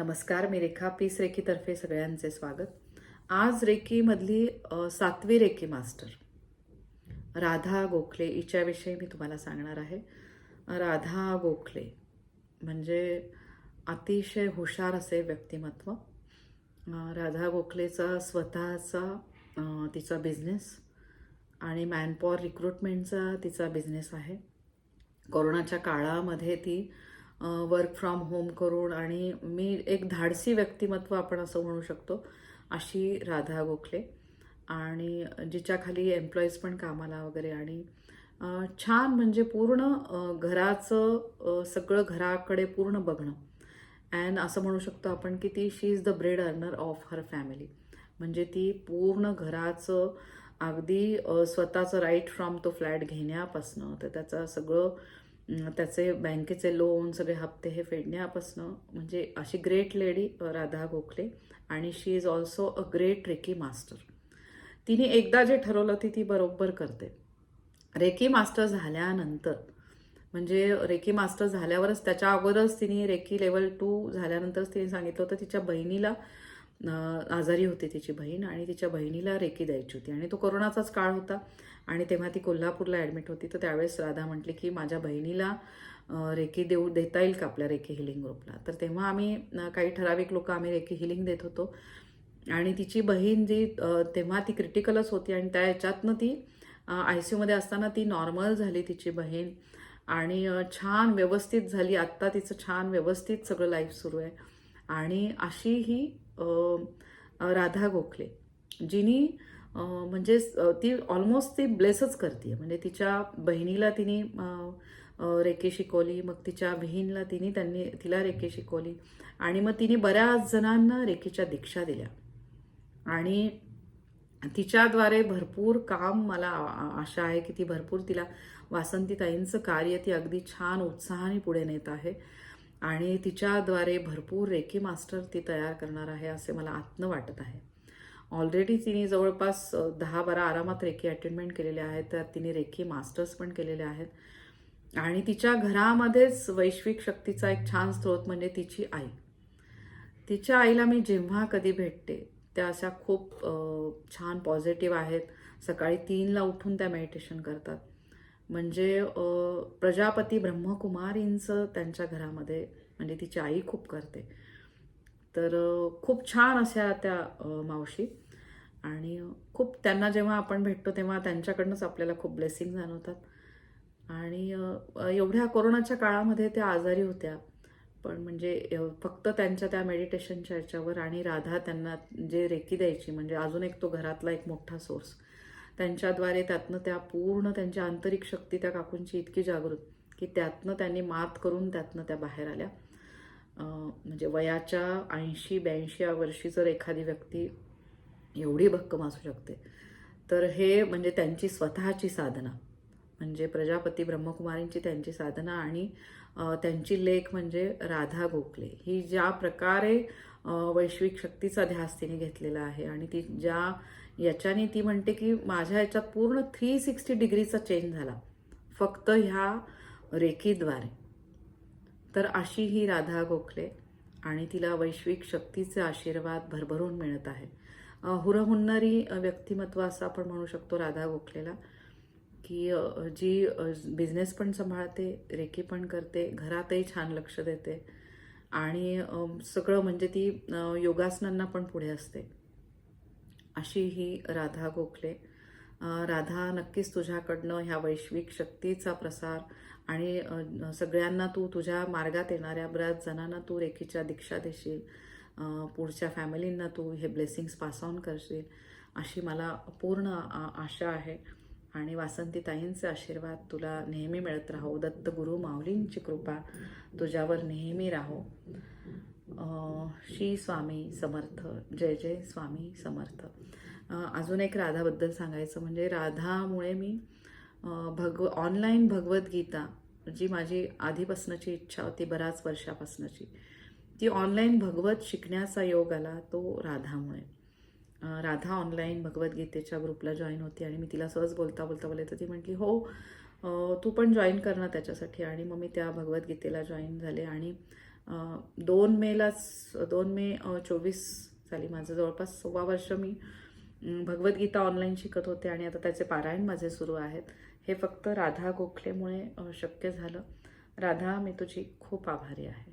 नमस्कार मी रेखा. पीस रेखीतर्फे सगळ्यांचे स्वागत. आज रेखीमधली सातवी रेखी मास्टर राधा गोखले हिच्याविषयी मी तुम्हाला सांगणार आहे. राधा गोखले म्हणजे अतिशय हुशार असे व्यक्तिमत्व. राधा गोखलेचा स्वतःचा तिचा बिझनेस आणि मॅनपॉवर रिक्रुटमेंटचा तिचा बिझनेस आहे. कोरोनाच्या काळामध्ये ती वर्क फ्रॉम होम करून आणि मी एक धाडसी व्यक्तिमत्व आपण असं म्हणू शकतो अशी राधा गोखले. आणि जिच्या खाली एम्प्लॉईज पण कामाला वगैरे आणि छान म्हणजे पूर्ण घराचं सगळं घराकडे पूर्ण बघणं. अँड असं म्हणू शकतो आपण की ती she is the bread earner of her family म्हणजे ती पूर्ण घराचं अगदी स्वतःचं राईट फ्रॉम तो फ्लॅट घेण्यापासनं तर त्याचं सगळं त्याचे बँकेचे लोन सगळे हप्ते हे फेडण्यापासनं म्हणजे अशी ग्रेट लेडी राधा गोखले आणि she is also a great reiki master तिने एकदा जे ठरवलं ती ती बरोबर करते. रेकी मास्टर झाल्यानंतर म्हणजे रेकी मास्टर झाल्यावरच त्याच्या अगोदरच तिने रेकी लेवल टू झाल्यानंतरच तिने सांगितलं होतं तिच्या बहिणीला आजारी होती तिची बहीण आणि तिच्या बहिणीला रेकी द्यायची होती. आणि तो कोरोनाचाच काळ होता आणि तेव्हा ती कोल्हापूरला ॲडमिट होती. तर त्यावेळेस राधा म्हटली की माझ्या बहिणीला रेकी देऊ देता येईल का आपल्या रेकी हिलिंग ग्रुपला तर तेव्हा आम्ही काही ठराविक लोक आम्ही रेकी हिलिंग देत होतो. आणि तिची बहीण जी तेव्हा ती क्रिटिकलच होती आणि त्या याच्यातनं ती आय सी यूमध्ये असताना ती नॉर्मल झाली तिची बहीण. आणि छान व्यवस्थित झाली. आत्ता तिचं छान व्यवस्थित सगळं लाईफ सुरू आहे. आणि अशी ही राधा गोखले. जिनी म्हणजे ती ऑलमोस्ट ती ब्लेसच करते म्हणजे तिच्या बहिणीला तिने रेखे रेके शिकवली मग तिच्या बहीणला तिने त्यांनी तिला रेके शिकवली आणि मग तिने बऱ्याच जणांना रेखेच्या दीक्षा दिल्या. आणि तिच्याद्वारे भरपूर काम मला आशा आहे की ती भरपूर तिला वासंतीताईंचं कार्य ती अगदी छान उत्साहाने पुढे नेत आहे. आणि तिच्याद्वारे भरपूर रेकी मास्टर ती तयार करणार आहे असे मला आत्म वाटत आहे. ऑलरेडी तिने जवळपास दहा बारा आरामात रेकी अटेंडमेंट केलेले आहेत त्यात तिने रेकी मास्टर्स पण केलेले आहेत. आणि तिच्या घरामध्येच वैश्विक शक्तीचा एक छान स्रोत म्हणजे तिची आई. तिच्या आईला मी जेव्हा कधी भेटते त्या अशा खूप छान पॉझिटिव्ह आहेत. सकाळी तीनला उठून त्या मेडिटेशन करतात. म्हणजे प्रजापती ब्रह्मकुमारींचं त्यांच्या घरामध्ये म्हणजे तिची आई खूप करते. तर खूप छान अशा त्या मावशी. आणि खूप त्यांना जेव्हा आपण भेटतो तेव्हा त्यांच्याकडनंच आपल्याला खूप ब्लेसिंग जाणवतात. आणि एवढ्या कोरोनाच्या काळामध्ये त्या आजारी होत्या. पण म्हणजे फक्त त्यांच्या त्या मेडिटेशनच्या याच्यावर आणि राधा त्यांना जे रेकी द्यायची म्हणजे अजून एक तो घरातला एक मोठा सोर्स त्यांच्याद्वारे त्यातनं त्या पूर्ण त्यांची आंतरिक शक्ती त्या काकूंची इतकी जागृत की त्यातनं त्यांनी मात करून त्यातनं त्या बाहेर आल्या. म्हणजे वयाच्या ऐंशी ब्याऐंशी या वर्षी जर एखादी व्यक्ती एवढी भक्कम असू शकते तर हे म्हणजे त्यांची स्वतःची साधना. म्हणजे प्रजापती ब्रह्मकुमारींची त्यांची साधना आणि त्यांची लेख म्हणजे राधा गोखले. ही ज्या प्रकारे वैश्विक शक्तीचा ध्यास तिने घेतलेला आहे आणि ती ज्या याच्याने ती म्हणते की माझ्या याच्यात पूर्ण थ्री सिक्स्टी डिग्रीचा चेंज झाला. फक्त ह्या रेखीद्वारे. तर अशी ही राधा गोखले आणि तिला वैश्विक शक्तीचे आशीर्वाद भरभरून मिळत आहे. हुरहुन्नरी व्यक्तिमत्व असं आपण म्हणू शकतो राधा गोखलेला की जी बिझनेस पण सांभाळते रेकी पण करते घरातही छान लक्ष देते आणि सगळं म्हणजे ती योगासनांना पण पुढे असते. अशी ही राधा गोखले. राधा नक्कीच तुझ्याकडनं ह्या वैश्विक शक्तीचा प्रसार आणि सगळ्यांना तू तुझ्या मार्गात येणाऱ्या बऱ्याच जणांना तू रेखीच्या दीक्षा देशील. पुढच्या फॅमिलींना तू हे ब्लेसिंग्स पास ऑन करशील अशी मला पूर्ण आशा आहे. आणि वासंतीताईंचे आशीर्वाद तुला नेहमी मिळत राहो. दत्त गुरु माऊलींची कृपा तुझ्यावर नेहमी राहो. श्री स्वामी समर्थ. जय जय स्वामी समर्थ. अजून एक राधाबद्दल सांगायचं म्हणजे राधामुळे मी भगव ऑनलाईन भगवद्गीता जी माझी आधीपासनची इच्छा होती बऱ्याच वर्षापासनची ती ऑनलाईन भगवत शिकण्याचा योग आला तो राधामुळे. राधा ऑनलाईन भगवद्गीतेच्या ग्रुपला जॉईन होती आणि मी तिला सहज बोलता बोलता बोलले तर ती म्हटली हो तू पण जॉईन कर ना त्याच्यासाठी. आणि मग मी त्या भगवद्गीतेला जॉईन झाले आणि दोन मेलाच दोन मे चोवीस साली माझं जवळपास सव्वा वर्ष मी भगवद्गीता ऑनलाईन शिकत होते आणि आता त्याचे पारायण माझे सुरू आहेत. हे फक्त राधा गोखलेमुळे शक्य झालं. राधा मी तुझी खूप आभारी आहे.